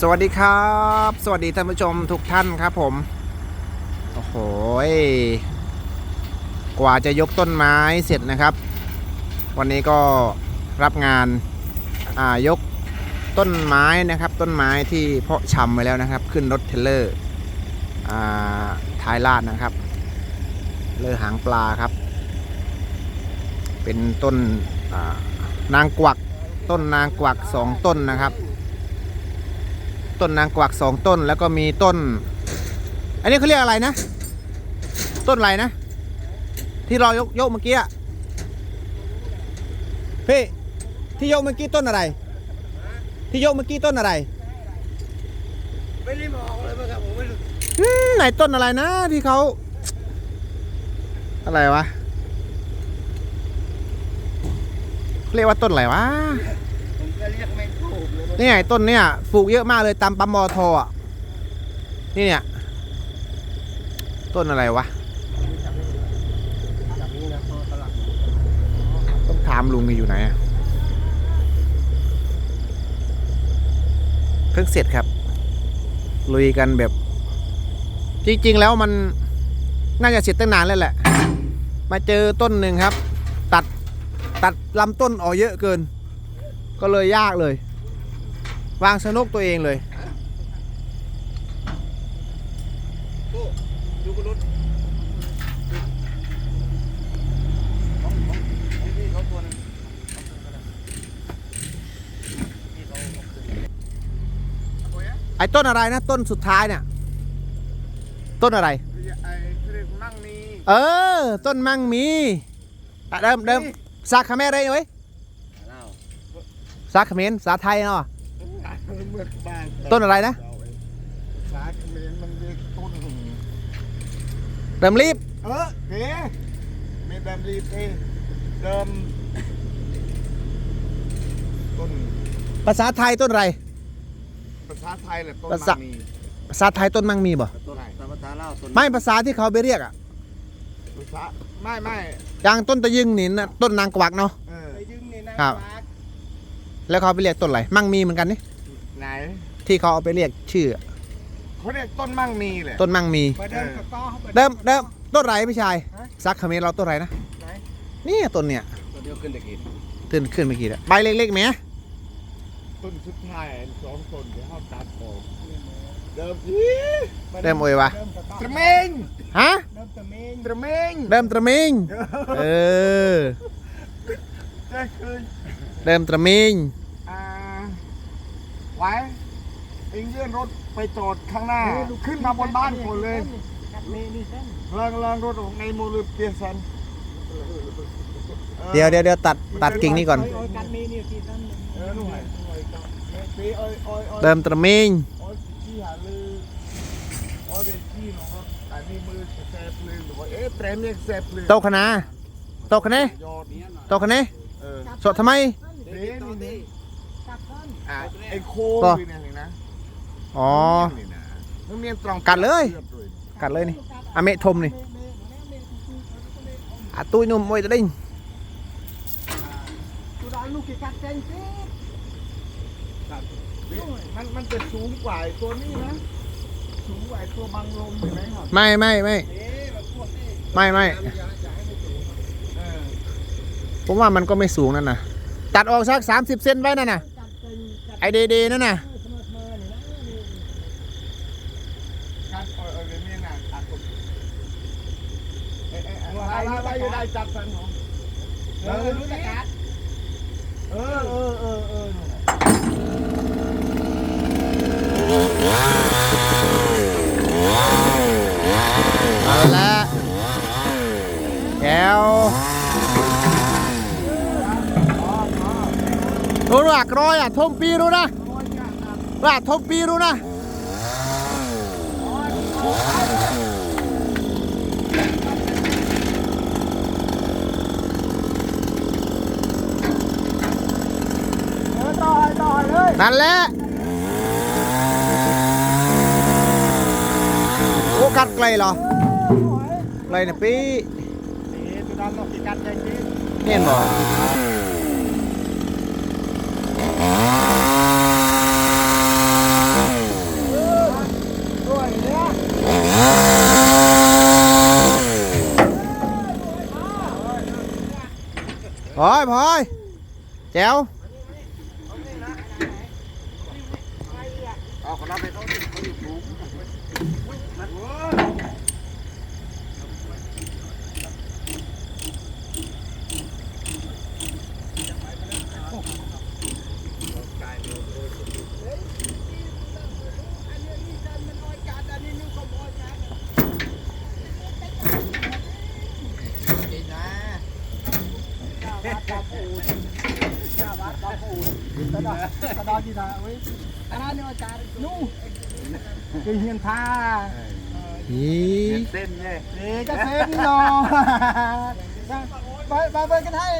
สวัสดีครับ สวัสดีท่านผู้ชมทุกท่านครับผม โอ้โหกว่าจะยกต้นไม้เสร็จนะครับ วันนี้ก็รับงานอ่ายกต้นไม้นะครับ ต้นไม้ที่เพาะชำไว้แล้วนะครับ ขึ้นรถเทรลเลอร์อ่าท้ายลาดนะครับ เลอหางปลาครับ เป็นต้นนางกวักต้นนางกวักสองต้นนะครับ ต้นนางกวักสองต้น แล้วก็มีต้น อันนี้เขาเรียกอะไรนะ ต้นอะไรนะ ที่เรายกยกเมื่อกี้อะพี่ที่ยกเมื่อกี้ต้นอะไร ที่ยกเมื่อกี้ต้นอะไรไม่ได้มองเลยมั้งครับผมไม่รู้อืมไหนต้นอะไรนะ ที่เขาอะไรวะเขาเรียกว่าต้นอะไรวะผมก็เรียกไม่ถูกเลย นี่ไงต้นเนี่ยปลูกเยอะมากเลยตามปั๊มมอทอะนี่เนี่ยต้นอะไรวะต้องถามลุงนี่อยู่ไหนอะเพิ่งเสร็จครับลุยกันแบบ จริง ๆ แล้วมันน่าจะเสร็จตั้งนานแล้วแหละ มาเจอต้นหนึ่งครับ ตัดตัดลำต้นออกเยอะเกิน ก็เลยยากเลย วางสนุกตัวเองเลยดูกระดุดของของของพี่เขาตัวนึงพี่เขาเอาคืนโอ้ยไอ้ต้นอะไรนะ ต้นสุดท้ายเนี่ย ต้นอะไรไอ้เรียกมั่งมีเออ ต้นมังมีอะเดิมเดิมซาคาเมรอะไรเว้ยอ้าวซาคาเมนภาษาไทยเนาะเมื่อบ้านต้นอะไรนะสาเขมรมันเรียกต้นเดิมรีบ เออเก๋ไม่แบบรีบเองเดิมต้นภาษาไทยต้นอะไร ภาษาไทยแหละต้นภาษา มังมีภาษาไทยต้นมังมีบ่ต้นแต่ภาษาลาวต้นไม่ภาษาที่เขาไปเรียกอะภาษาไม่ไม่อย่างต้นตะยึงนี่นะต้นนางกวักเนาะ เออยึงนี่นะครับแล้วเขาไปเรียกต้นอะไร มังมีเหมือนกันนี่ ไหนที่เขาเอาไปเรียกชื่ออะเขาเรียกต้นมั่งมีแหละต้นมังมีมาเดิมกับต้อเข้าไปเดิมเดิมต้นไรพี่ชายซักคาเมนเราต้นไรนะไหนนี่ต้นเนี่ยตัวเดียวขึ้นตะกี้ขึ้นขึ้นเมื่อกี้อะใบเล็กๆไหมต้นสุดท้ายสองต้นเดี๋ยวเขาตัดออกเดิมเดิมโอยวะตระเมงฮะเดิมตระเมงตระเมงเดิมตระมิงเออจะคือเดิมตระมิงอ่า ไว้เองเลื่อนรถไปจอดข้างหน้า ขึ้นมาบนบ้านคนเลยเลิงเลิงรถของในโมลูเปียสันเดี๋ยวเดี๋ยวเดี๋ยวตัดตัดกิ่งนี้ก่อนเออหน่วยปีอ้อยอ้อยอ้อยเดิมตระมิงอ้อยขี้หาลืออ้อยเป็นขี้ของรถแต่นี่มือแสบเลยหรือว่าเอ๊ะแตรเนี่ยแสบเลยโตคณะโตคณะยอดเนี้ยโตคณะเออสดทำไมเด้นี่นี่ อะไอ้โคต่อนี่เนี่ยเห็นนะอ๋อ นี่นะมันเมียนตรองกัดเลย กัดเลยนี่อเมะทมนี่อาตุ้ยนุ่มมวยตะดิ้งมันมันจะสูงกว่าไอ้ตัวนี้นะสูงกว่าไอ้ตัวบังลมเห็นไหมครับไม่ไม่ไม่เอ๊ะแบบพวกนี้ไม่ไม่อย่าอย่าให้มันสูงเออผมว่ามันก็ไม่สูงนั่นนะตัดออกสักสามสิบเซนไว้นั่นน่ะไอเดเดนั่นน่ะการเออเออเดี๋ยวนี้นะอะผมเอ๊ะเอ๊ะอะไรอะไรอยู่ได้จับสันผมเออรู้จักการเออเออเออเออนู่นน่ะเอาละแก้ว รู้หลักร้อยอะทมปีรู้นะราทมปีรู้นะนั่นแหละโอ้กัดไกลเหรอไกลนะพี่นี่ตัวนั้นต้องกิ อยพอยแจ๋วเอาคนรับไปเขาดิขาอยู่สูง กระดาษดีนะเว้ยอันนั้นเนี่ยอาจารย์นู่คือเฮียนท่า อี เส้นเนี่ย เด็กก็เซ็นเนาะไปไปไปกันให้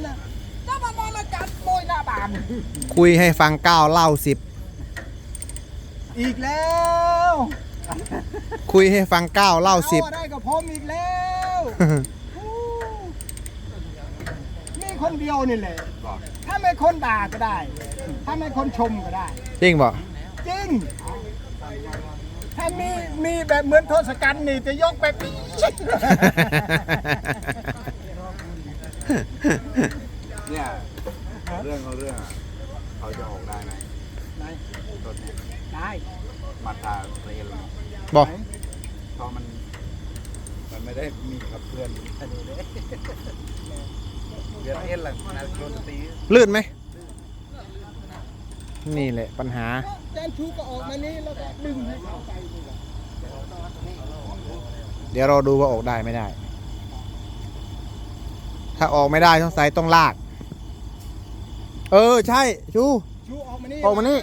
นะถ้ามามองอาจารย์โบยหน้าบานคุยให้ฟังเก้าเล่าสิบอีกแล้ว คุยให้ฟังเก้าเล่าสิบอได้กับผมอีกแล้วนี่คนเดียวนี่แหละถ้า ไม่คนด่าก็ได้ ถ้าไม่คนชมก็ได้ จริงบ่จริง ถ้ามีมีแบบเหมือนโทศกัณฐ์นี่จะยกไปปี๊ดเนี่ยเรื่องของเรื่องอะเขาจะออกได้ไหมไหนต้นเนี่ยได้มาตราเรียนบ่เพราะมัน มันไม่ได้มีขับเพื่อน อันนี้เลย เรียนเอ็นหลังนักดนตรีลื่นไหม นี่แหละปัญหาแจนชูก็ออกมานี่แล้วก็ดึงให้เขาไปนี่แหละเดี๋ยวเราดูว่าออกได้ไม่ได้ ถ้าออกไม่ได้ต้องใส่ต้องลาก เออใช่ชูชูออกมานี่ออกมานี่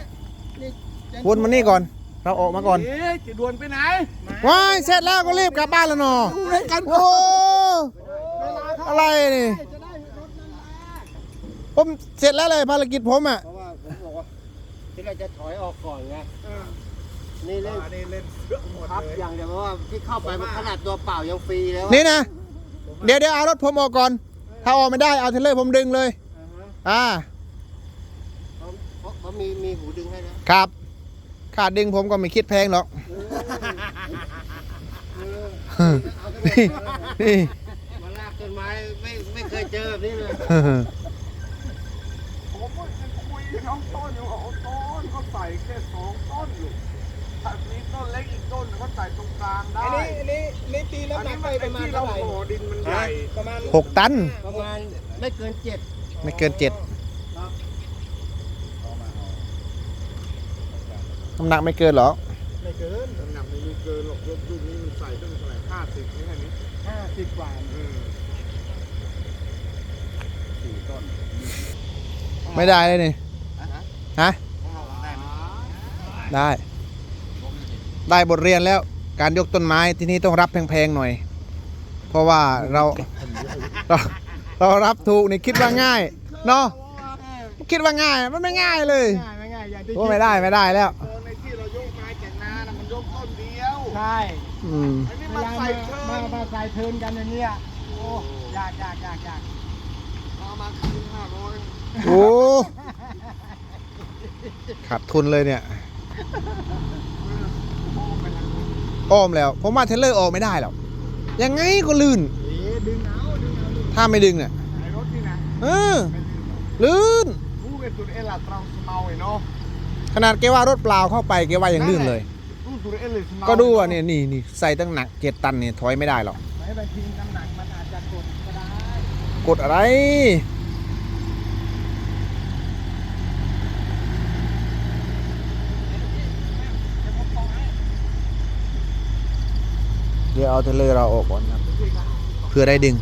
แจชูวนมานี่ก่อน เราออกมาก่อนเอ๊ะจะด่วนไปไหนว้ายเสร็จแล้วก็รีบกลับบ้านแล้วเนาะโอ้เวลาเขาอะไรนี่ จะได้รถนั่นมา ผมเสร็จแล้วเลยภารกิจผมอะ เพราะว่าผมบอกว่าที่เราจะถอยออกก่อนไงนี่เล่นอันนี้เล่นเสื้อหมดครับเลยอย่างเดียวเพราะว่าที่เข้าไปมันขนาดตัวเปล่ายังฟรีแล้วอะนี่นะ เดี๋ยวเดี๋ยวเอารถผมออกก่อน ถ้าออกไม่ได้เอาเทรลเลอร์ผมดึงเลย อ่าเพราะเพราะเพราะมีมีหูดึงให้นะครับ ขาดดึงผมก็ไม่คิดแพงหรอกเออเอาไปนี่ นี่ มาลากต้นไม้ไม่ไม่เคยเจอแบบนี้เลย ผมก็ยังคุยกับ น้องต้นอยู่ว่าโอ้ต้นเขาใส่แค่สองต้นอยู่ถ้ามีต้นเล็กอีกต้นเขาใส่ตรงกลางได้อันนี้อันนี้นี่ตีอันน้ำหนันี้กไปมันประมาณไอ้ที่เราเท่าไหร่โผล่ดินมันใหญ่ประมาณหกตัน ประมาณไม่เกินเจ็ดไม่เกินเจ็ดน้ำหนักไม่เกินหรอกไม่เกินน้ำหนักไม่มีเกินหรอกรถรุ่นนี้มันใส่ตั้งเท่าไหร่ห้าสิบนี่แค่นี้ห้าสิบกว่าอืมสี่ต้นไม่ได้เลยนี่ ฮะได้ไหมได้ ได้บทเรียนแล้วการยกต้นไม้ที่นี่ต้องรับแพงๆหน่อย เพราะว่าเราเราเรารับถูกนี่คิดว่าง่ายเนาะคิดว่าง่ายมันไม่ง่ายเลยง่ายไม่ง่ายอย่างที่โอ้ไม่ได้ไม่ได้แล้วเออในที่เรายกไม้จากนานะมันยกต้นเดียวใช่อืมอันนี้เวมันลาใส่มาเชิมางมาใส่เทิร์นกันอย่างเนี้ยโอ้ยากยากยากยากเอามาคืนห้าร้อยโอ้ ขาดทุนเลยเนี่ยอ้อมแล้วผมว่าเทรลเลอร์ออกไม่ได้หรอกยังไงก็ลื่นเอ๊ะดึงเอาดึงเอาดึงถ้าไม่ดึงเนี่ยไอ้รถนี่นะเออไม่ลืมหรอกลื่นผู้เป็นตุนเอลล่ะตรองสเมาไอ้เนาะขนาดแกว่ารถเปล่าเข้าไปแกว่ายังลื่นเลยผู้ตุนเอลเลยสเมาก็ดูอะเนี่ยนี่นี่ใส่ตั้งหนักเจ็ดตันเนี่ยถอยไม่ได้หรอกไหนบางทีน้ำหนักมันอาจจะกดก็ได้กดอะไร ดี๋ยวเอาเทเลอร์เราออกก่อนครับ เพื่อได้ดึง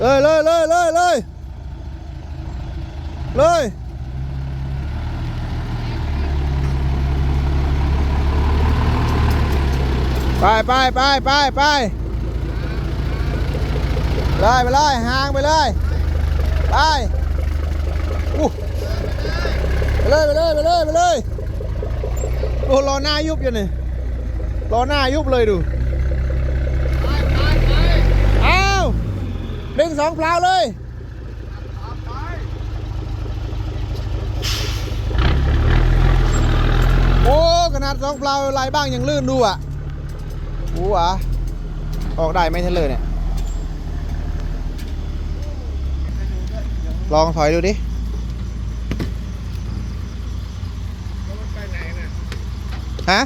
เลยเลยเลยเลยเลยเลยไปไปไปไปไปเลยไปเลยห่างไปเลยไปอู้ไปเลยไปเลยไปเลยไปเลย โอ้ล้อหน้ายุบอยู่นี่ล้อหน้ายุบเลยดูเอาดึงสองเปล่าเลยโอ้ขนาดสองเปล่าลายบ้างยังลื่นดูอะอู้อะออกได้ไม่ทันเลยเนี่ยลองถอยดูดิ ฮะ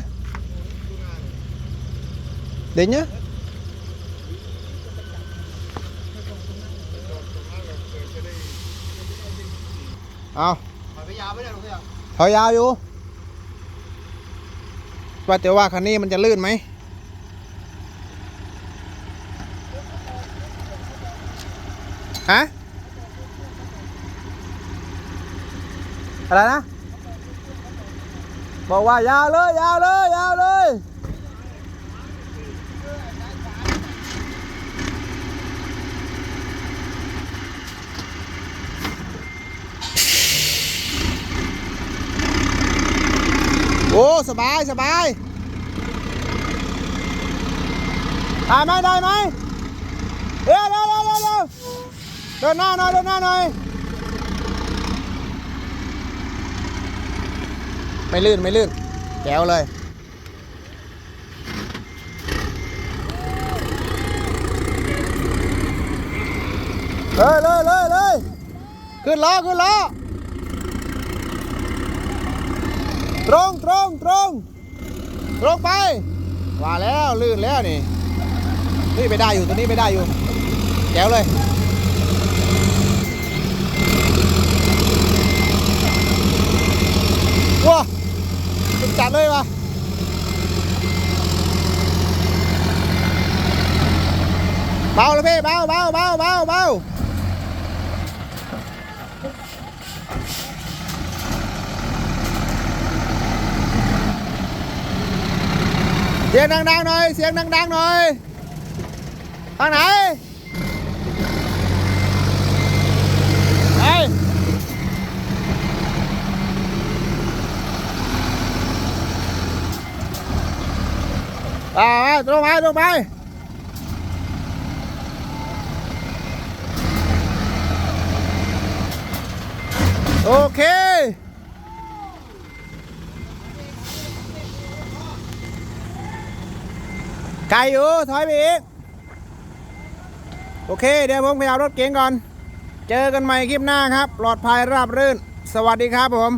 ดูงานเดี๋ยวเนี้ยจอดตรงนั้นเราะเอาเถอยยาวอยู่ว่าแต่ว่าคันนี้มันจะลื่นไหม ฮะ อะไรนะ บอกว่ายาวเลยยาวเลยยาวเลยโอ้สบายสบายได้ไหมได้ไหมเร็วเร็วเร็วเร็วเร็วเดินหน้าหน่อยเดินหน้าหน่อย ไม่ลื่นไม่ลื่นแจ๋วเลย เลยเลยเลยเลยขึ้นล้อขึ้นล้อตรงตรงตรงตรงไป ว่าแล้วลื่นแล้วนี่นี่ไปได้อยู่ตัวนี้ไปได้อยู่แจ๋วเลยว้า สุดจัดเลยวะเบาเลยพี่เบาเบาเบาเบาเบาเสียงดังๆหน่อย เสียงดังๆหน่อยทางไหนไป ไปไปตรงไปตรงไปโอเคไกลอยู่ถอยไปอีกโอเค เดี๋ยวผมไปเอารถเก๋งก่อน เจอกันใหม่คลิปหน้าครับ ปลอดภัยราบรื่น สวัสดีครับผม